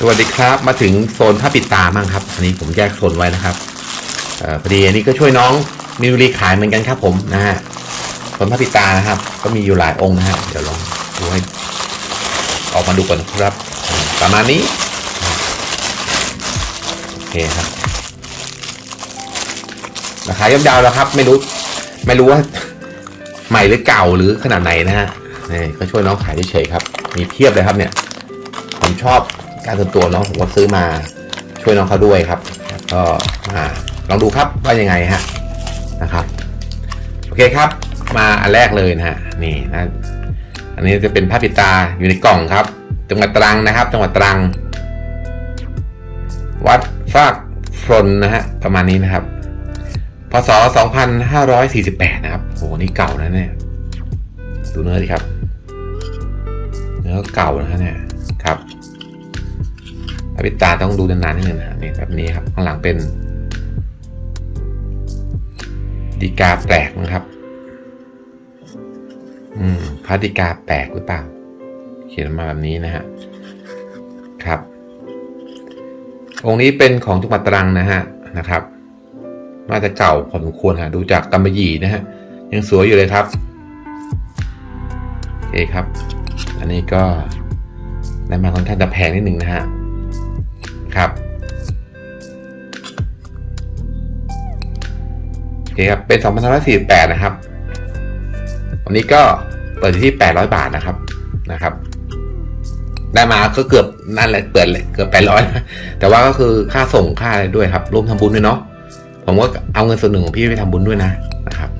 สวัสดีครับมาถึงโซนผ้าปิดตาบ้างครับ อันนี้ผมแยกโซนไว้นะครับอ่อพอดีอันนี้ก็ช่วยน้องมิวรีขายเหมือนกันครับ ผมนะฮะโซนผ้าปิดตานะครับ ก็มีอยู่หลายองค์นะฮะเดี๋ยวลองดูให้ออกมาดูก่อนครับ ประมาณนี้โอเคครับราคาย่อมยาวแล้วครับ ไม่รู้ ไม่รู้ว่าใหม่หรือเก่าหรือขนาดไหนนะฮะนี่ก็ช่วยน้องขายเฉยๆครับ มีเพียบเลยครับเนี่ย ผมชอบ การส่วนตัวเนาะผมก็ซื้อมาช่วยน้องเขาด้วยครับก็มาลองดูครับว่ายังไงฮะนะครับโอเคครับ มาอันแรกเลยนะฮะนี่นะอันนี้จะเป็นผ้าปิดตาอยู่ในกล่องครับ จังหวัดตรังนะครับ จังหวัดตรัง วัดฟากฟรนนะฮะประมาณนี้นะครับพศ 2548 นะครับโหนี่เก่านะเนี่ย ดูเนื้อดิครับ เนื้อเก่านะฮะเนี่ย พระปิดตาต้องดูนานๆนิดนึงนะฮะนี่แบบนี้ครับข้างหลังเป็นดีกาแปลกนะครับ อืมพระดีกาแปลกหรือเปล่า เขียนมาแบบนี้นะฮะ ครับ องค์นี้เป็นของจังหวัดตรังนะฮะ นะครับ น่าจะเก่าพอสมควรฮะ ดูจากกำมะหยี่นะฮะ ยังสวยอยู่เลยครับ โอเคครับ อันนี้ก็ได้มาค่อนข้างจะแพงนิดหนึ่งนะฮะ ครับโอเคครับ เป็น2548 นะครับ วันนี้ก็เปิดที่ 800 บาทนะครับนะครับ ได้มาก็เกือบนั่นแหละเปิดเลยเกือบ800นะแต่ว่าก็คือค่าส่งค่าอะไรด้วยครับร่วมทำบุญด้วยเนาะผมก็เอาเงินส่วนหนึ่งของพี่ไปทำบุญด้วยนะนะครับ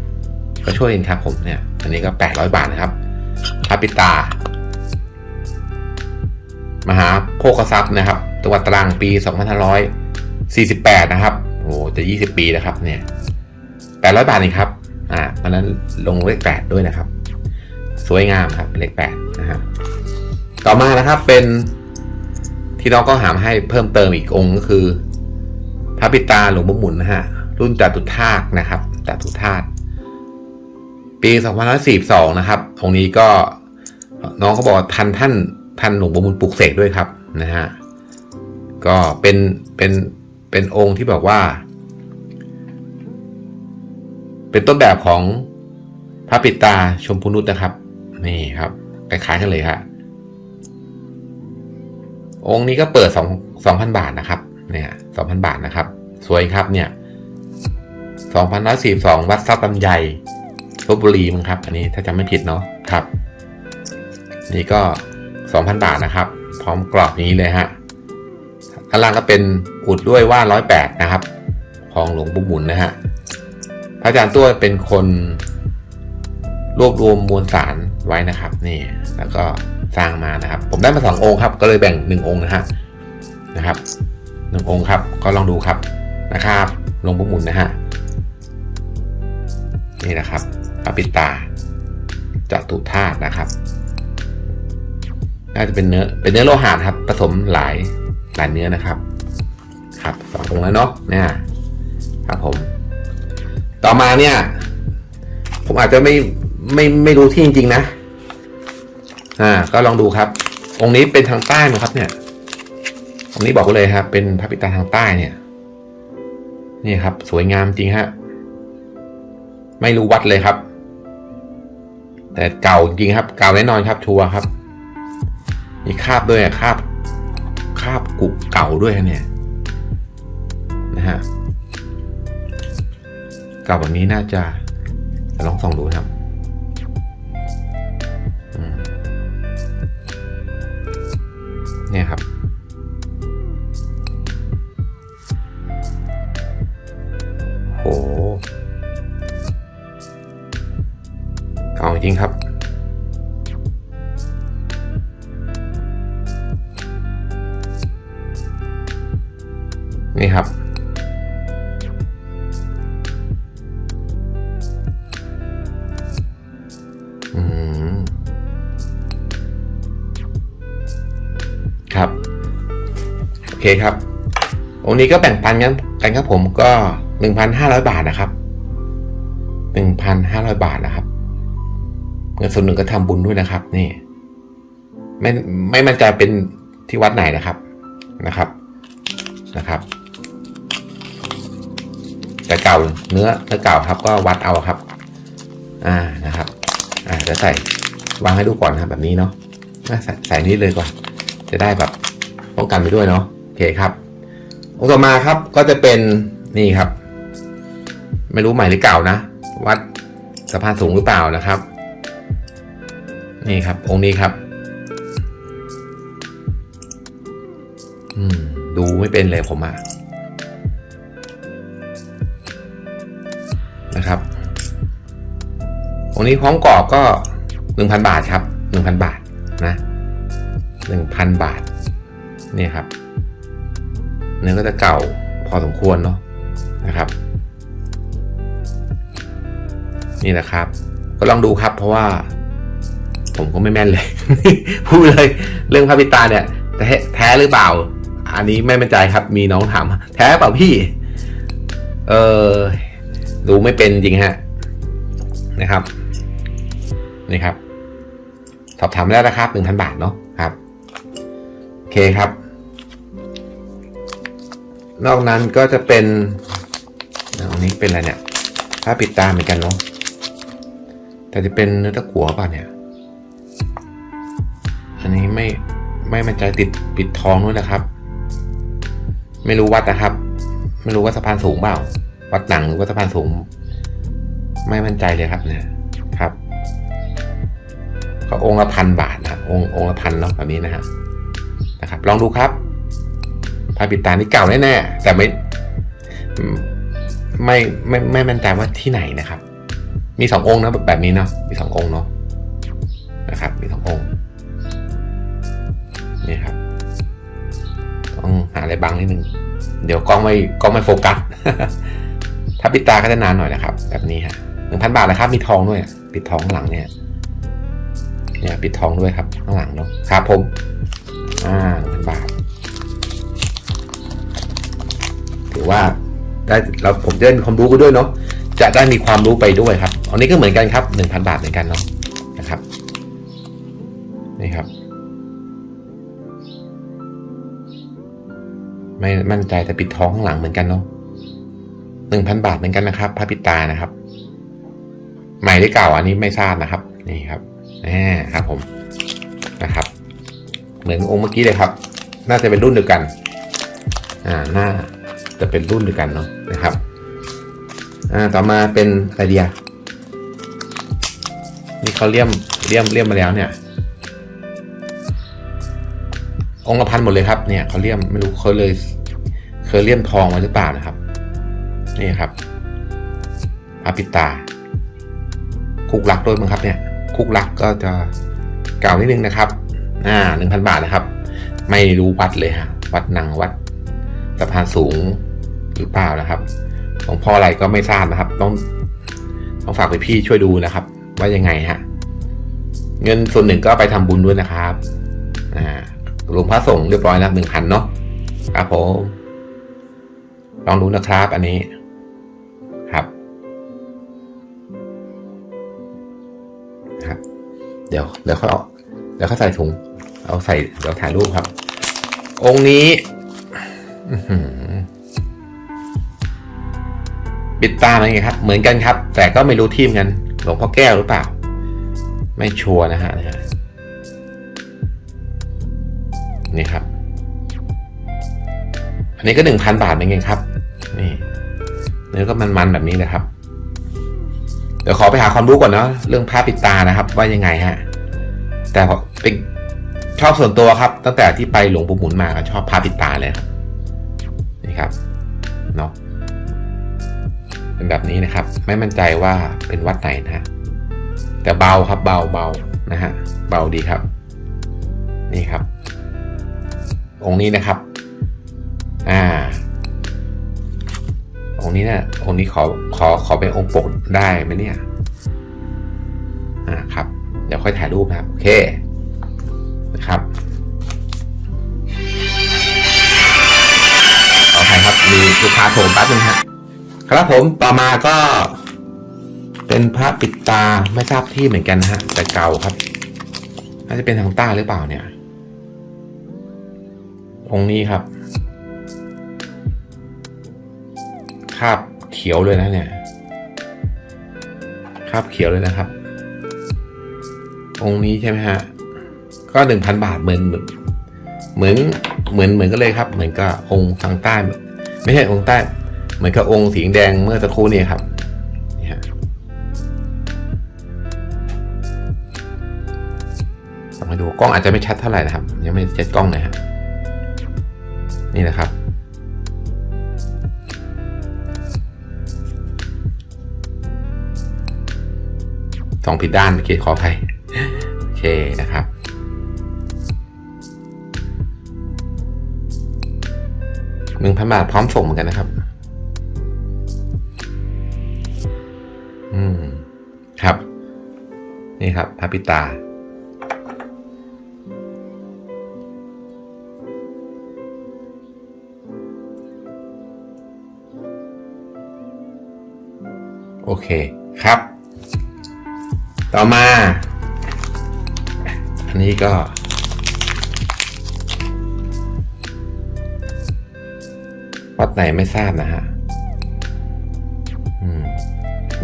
ก็ช่วยกันครับผมเนี่ยอันนี้ก็ 800 บาทนะครับพระปิตา มหาโภคทรัพย์นะครับ จังหวัดตรังปี 2548 นะครับโอ้จะ 20 ปีแล้วครับเนี่ย800 บาทนี่ครับอ่าเพราะนั้นลงเลข 8 ด้วยนะครับ สวยงามครับเลข 8 นะฮะต่อมานะครับเป็นที่น้องก็หามาให้เพิ่มเติมอีกองค์ก็คือ พระปิตาหลวงพ่อหมุนนะฮะรุ่นจตุธาตนะครับจตุธาตปี2542 นะครับ องค์นี้ก็น้องเขาบอกว่าทันท่านท่านหลวงปู่มุนปลุกเสกด้วยครับนะฮะ ก็เป็นเป็นเป็นองค์ที่แบบว่า เป็นต้นแบบของพระปิตาชมพูนุษนะครับ นี่ครับคล้ายๆกันเลยฮะองค์นี้ก็เปิดสองสองพันบาทนะครับเนี่ยสองพันบาทนะครับ สวยครับเนี่ยสองพันร้อยสี่สองวัดซับลำไยลบบุรีมั้งครับ อันนี้ถ้าจำไม่ผิดเนาะครับ นี่ก็2,000บาทนะครับ พร้อมกรอบนี้เลยฮะ ข้างล่างก็เป็นอุดด้วยว่า108นะครับ ของหลวงปู่หมุนนะฮะพระอาจารย์ตัวเป็นคนรวบรวมมวลสารไว้นะครับ นี่แล้วก็สร้างมานะครับ ผมได้มาสององค์ครับ ก็เลยแบ่งหนึ่งองค์นะฮะนะครับหนึ่งองค์ครับ ก็ลองดูครับนะครับหลวงปู่หมุนนะฮะนี่นะครับพระปิตาจตุธาตุนะครับน่าจะเป็นเนื้อเป็นเนื้อโลหะครับผสมหลาย ลายเนื้อนะครับ ครับสององแล้วเนาะเนี่ยครับผม ต่อมาเนี่ย ผมอาจจะไม่ไม่ไม่รู้ที่จริง ๆ นะ อ่า ก็ลองดูครับ องค์นี้เป็นทางใต้ไหมครับ เนี่ย องค์นี้บอกเลยครับ เป็นพระปิตาทางใต้เนี่ย นี่ครับ สวยงามจริงฮะ ไม่รู้วัดเลยครับ แต่เก่าจริงครับ เก่าแน่นอนครับ ชัวร์ครับ มีคราบด้วยอะคราบ คาบกุเก่าด้วยเนี่ยนะฮะเก่าแบบนี้น่าจะลองส่องดูครับเนี่ยครับ โหเก่าจริงครับ นี่ครับอืมครับ โอเคครับ องค์นี้ก็แบ่งปันกันกันครับผมก็หนึ่งพันห้าร้อยบาทนะครับหนึ่งพันห้าร้อยบาทนะครับ เงินส่วนหนึ่งก็ทำบุญด้วยนะครับ นี่ ไม่ไม่มันใจเป็นที่วัดไหนนะครับนะครับนะครับ แต่เก่าเนื้อเนื้อเก่าครับก็วัดเอาครับ อ่านะครับ อ่าจะใส่วางให้ดูก่อนครับแบบนี้เนาะอะใส่ใส่นี้เลยก่อนจะได้แบบป้องกันไปด้วยเนาะโอเคครับองค์ต่อมาครับก็จะเป็นนี่ครับ ไม่รู้ใหม่หรือเก่านะ วัดสะพานสูงหรือเปล่านะครับ นี่ครับ องค์นี้ครับ อืม ดูไม่เป็นเลยผมอะ องนี้พร้อมกรอบก็หนึ่งพันบาทครับหนึ่งพันบาทนะหนึ่งพันบาทนี่ครับ เนื้อก็จะเก่าพอสมควรเนาะนะครับ นี่แหละครับ ก็ลองดูครับเพราะว่า ผมก็ไม่แม่นเลย พูดเลยเรื่องพระปิตาเนี่ยแท้แท้หรือเปล่า อันนี้ไม่มั่นใจครับ มีน้องถามแท้เปล่าพี่ เออดูไม่เป็นจริงฮะนะครับ นี่ครับ สอบถามแล้วนะครับหนึ่งพันบาทเนาะครับโอเคครับ นอกนั้นก็จะเป็นอันนี้เป็นอะไรเนี่ยผ้าปิดตาเหมือนกันเนาะแต่จะเป็นเนื้อตะกั่วป่ะเนี่ย อันนี้ไม่ไม่มั่นใจติดปิดทองด้วยนะครับ ไม่รู้วัดนะครับ ไม่รู้ว่าสะพานสูงเปล่า วัดหนังหรือว่าสะพานสูง ไม่มั่นใจเลยครับเนี่ย ก็องค์ละพันบาทนะองค์องค์ละพันเนาะแบบนี้นะฮะนะครับลองดูครับพระปิดตานี่เก่าแน่ๆแต่ไม่ไม่ไม่ไม่มั่นใจว่าที่ไหนนะครับ มีสององค์นะแบบนี้เนาะมีสององค์เนาะนะครับ มีสององค์นี่ครับต้องหาอะไรบังนิดนึงเดี๋ยวกล้องไม่กล้องไม่โฟกัสถ้าปิดตาก็จะนานหน่อยนะครับ แบบนี้ฮะหนึ่งพันบาทนะครับ มีทองด้วยปิดทองข้างหลังเนี่ย เนี่ยปิดทองด้วยครับข้างหลังเนาะครับผมอ่าหนึ่งพันบาท ถือว่าได้เราผมจะได้มีความรู้ไปด้วยเนาะจะได้มีความรู้ไปด้วยครับ อันนี้ก็เหมือนกันครับหนึ่งพันบาทเหมือนกันเนาะนะครับนี่ครับ ไม่มั่นใจแต่ปิดทองข้างหลังเหมือนกันเนาะหนึ่งพันบาทเหมือนกันนะครับพระปิตานะครับ ใหม่หรือเก่าอันนี้ไม่ทราบนะครับ นี่ครับ แหมครับผมนะครับ เหมือนองค์เมื่อกี้เลยครับ น่าจะเป็นรุ่นเดียวกัน อ่าน่าจะเป็นรุ่นเดียวกันเนาะนะครับ อ่าต่อมาเป็นไรเดียนี่เขาเลี่ยมเลี่ยมเลี่ยมมาแล้วเนี่ย องค์ละพันหมดเลยครับเนี่ยเขาเลี่ยมไม่รู้เขาเลยเคยเลี่ยมทองมาหรือเปล่านะครับ นี่ครับพระปิตาคุกหลักด้วยมั้งครับเนี่ย คุกลักก็จะเก่านิดนึงนะครับอ่าหนึ่งพันบาทนะครับ ไม่รู้วัดเลยฮะ วัดนังวัดสะพานสูงหรือเปล่านะครับหลวงพ่ออะไรก็ไม่ทราบนะครับ ต้องต้องฝากไปพี่ช่วยดูนะครับ ว่ายังไงฮะ เงินส่วนหนึ่งก็ไปทำบุญด้วยนะครับ อ่าหลวงพระสงฆ์เรียบร้อยแล้วหนึ่งพันเนาะครับผมลองดูนะครับ อันนี้ เดี๋ยวเดี๋ยวเขาเอาเดี๋ยวเขาใส่ถุง เอาใส่เดี๋ยวถ่ายรูปครับ องค์นี้ปิดตาอะไรไงครับ เหมือนกันครับ แต่ก็ไม่รู้ทีมกันหลวงพ่อแก้วหรือเปล่า ไม่ชัวร์นะฮะนี่ครับ อันนี้ก็หนึ่งพันบาทเหมือนกันครับ นี่เนื้อก็มันๆแบบนี้เลยครับ ดี๋ยวขอไปหาความรู้ก่อนเนาะเรื่องผ้าปิดตานะครับ ว่ายังไงฮะ แต่เป็นชอบส่วนตัวครับ ตั้งแต่ที่ไปหลวงปู่หมุนมาก็ชอบผ้าปิดตาเลยนี่ครับเนาะเป็นแบบนี้นะครับ ไม่มั่นใจว่าเป็นวัดไหนนะฮะแต่เบาครับเบาเบานะฮะเบาดีครับ นี่ครับ องค์นี้นะครับ อ่า องค์นี้เนี่ยองค์นี้ขอขอขอเป็นองค์ปกได้ไหมเนี่ยอ่าครับ เดี๋ยวค่อยถ่ายรูปนะครับ โอเคนะครับขออภัยครับมีลูกค้าโทรแป๊บนึงฮะครับผมต่อมาก็ เป็นพระปิดตาไม่ทราบที่เหมือนกันนะฮะ แต่เก่าครับน่าจะเป็นทางใต้หรือเปล่าเนี่ยองค์นี้ครับ คาบเขียวเลยนะเนี่ยคาบเขียวเลยนะครับ องค์นี้ใช่ไหมฮะ ก็หนึ่งพันบาทเหมือนเหมือนเหมือนเหมือนกันเลยครับ เหมือนกับองค์ทางใต้ ไม่ใช่องค์ใต้ เหมือนกับองค์สีแดงเมื่อสักครู่นี้ครับนี่ฮะลองมาดูกล้องอาจจะไม่ชัดเท่าไหร่นะครับ ยังไม่เช็ดกล้องนะฮะนี่นะครับ สองผิดด้านเมื่อกี้ขออภัยโอเคนะครับหนึ่งพันบาทพร้อมส่งเหมือนกันนะครับ อืม ครับ นี่ครับพระปิตา โอเคครับ ต่อมา อันนี้ก็ วัดไหนไม่ทราบนะฮะ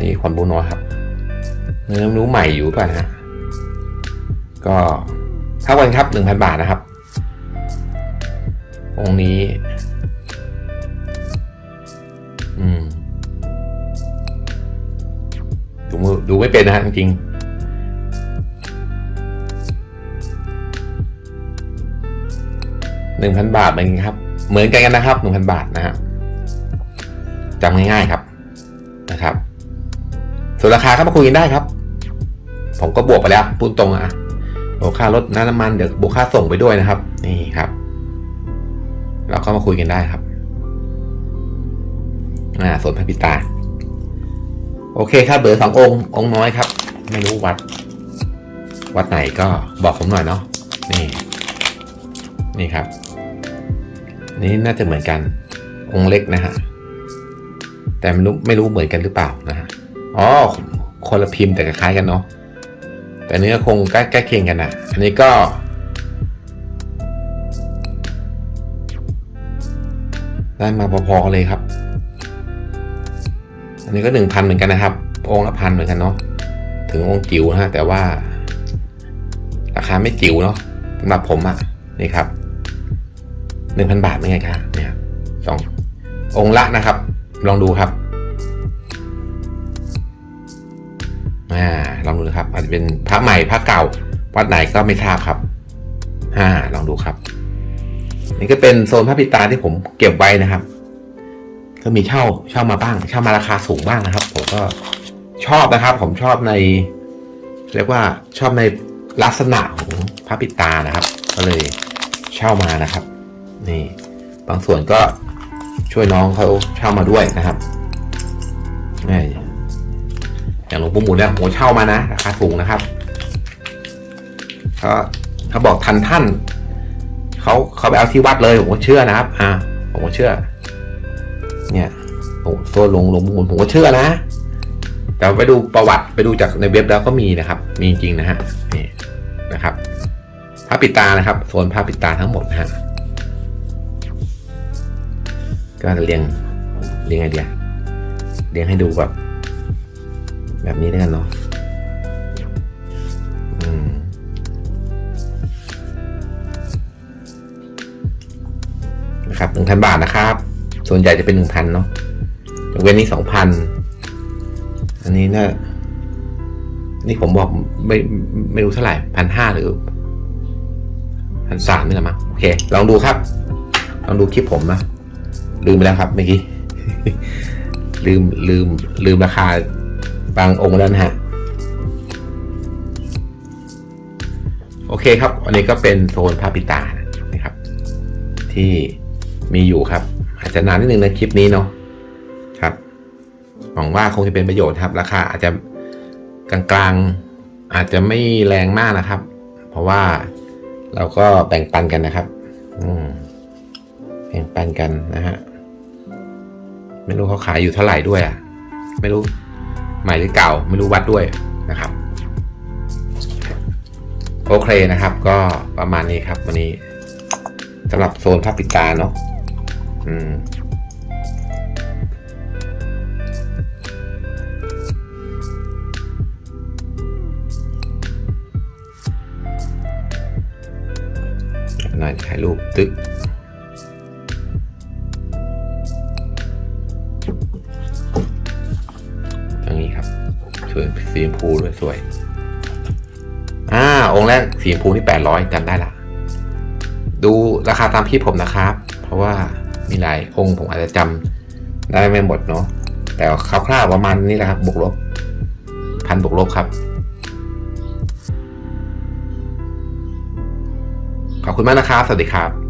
นี่คนบุญน้อยครับเนื้อนู้ใหม่อยู่ป่ะนะฮะก็เท่ากันครับหนึ่งพันบาทนะครับ องค์นี้ อืมดูมือดูไม่เป็นนะฮะจริงๆ หนึ่งพันบาทเหมือนกันครับ เหมือนกันกันนะครับหนึ่งพันบาทนะฮะจำง่ายๆครับนะครับส่วนราคาก็มาคุยกันได้ครับ ผมก็บวกไปแล้วพูดตรงอะบวกค่ารถน้ำมันเดี๋ยวบวกค่าส่งไปด้วยนะครับ นี่ครับ เราก็มาคุยกันได้ครับอ่าส่วนพระปิตา โอเคครับเหลือสององค์องค์น้อยครับ ไม่รู้วัด วัดไหนก็บอกผมหน่อยเนาะนี่ นี่ครับ นี่น่าจะเหมือนกันองค์เล็กนะฮะแต่ไม่รู้ไม่รู้เหมือนกันหรือเปล่านะฮะอ๋อคนละพิมพ์แต่คล้ายกันเนาะแต่เนื้อคงใกล้ใกล้เคียงกันนะอันนี้ก็ได้มาพอๆเลยครับ อันนี้ก็หนึ่งพันเหมือนกันนะครับ องละพันเหมือนกันเนาะ ถึงองจิ๋วนะฮะ แต่ว่า ราคาไม่จิ๋วเนาะสำหรับผมอะ นี่ครับ หนึ่งพันบาทเป็นไงครับเนี่ยสององค์ละนะครับ ลองดูครับอ่าลองดูนะครับ อาจจะเป็นพระใหม่พระเก่า วัดไหนก็ไม่ทราบครับอ่าลองดูครับ นี่ก็เป็นโซนพระปิตาที่ผมเก็บไว้นะครับ ก็มีเช่าเช่ามาบ้างเช่ามาราคาสูงบ้างนะครับ ผมก็ชอบนะครับ ผมชอบใน เรียกว่าชอบในลักษณะของพระปิตานะครับ ก็เลยเช่ามานะครับ นี่ บางส่วนก็ช่วยน้องเขาเช่ามาด้วยนะครับนี่อย่างหลวงปู่หมุนเนี่ยผมเช่ามานะราคาสูงนะครับเขาเขาบอกทันท่านเขาเขาไปเอาที่วัดเลยผมก็เชื่อนะครับ อ่าผมก็เชื่อ เนี่ยโอ้ตัวหลวงหลวงปู่หมุนผมก็เชื่อนะแต่ไปดูประวัติไปดูจากในเว็บแล้วก็มีนะครับ มีจริงนะฮะนี่นะครับพระปิตานะครับโซนพระปิตาทั้งหมดนะฮะ ก็จะเรียงเรียงไอเดียเรียงให้ดูแบบแบบนี้แล้วกันเนาะนะครับหนึ่งพันบาทนะครับ ส่วนใหญ่จะเป็นหนึ่งพันเนาะยกเว้นนี้สองพันอันนี้เนี่ยนี่ผมบอกไม่ไม่รู้เท่าไหร่พันห้าหรือพันสามนี่แหละมั้งโอเค ลองดูครับ ลองดูคลิปผมนะ ลืมไปแล้วครับเมื่อกี้ลืมลืมลืมราคาบางองค์แล้วนะฮะโอเคครับ อันนี้ก็เป็นโซนพระปิตานะครับ ที่มีอยู่ครับ อาจจะนานนิดนึงในคลิปนี้เนาะครับหวังว่าคงจะเป็นประโยชน์ครับ ราคาอาจจะกลางๆอาจจะไม่แรงมากนะครับ เพราะว่าเราก็แบ่งปันกันนะครับ อืมแบ่งปันกันนะฮะ ไม่รู้เขาขายอยู่เท่าไหร่ด้วยอะ ไม่รู้ใหม่หรือเก่า ไม่รู้วัดด้วยนะครับ โอเคนะครับ ก็ประมาณนี้ครับ วันนี้สำหรับโซนผ้าปิดตาเนาะอืมหน่อยถ่ายรูปตึ๊ก สวยสีชมพูด้วยสวย อ่า องค์แรกสีชมพูนี่แปดร้อยจำได้ละ ดูราคาตามคลิปผมนะครับ เพราะว่ามีหลายองค์ผมอาจจะจำได้ไม่หมดเนาะ แต่คร่าวๆประมาณนี้แหละครับ บวกลบ พันบวกลบครับ ขอบคุณมากนะครับ สวัสดีครับ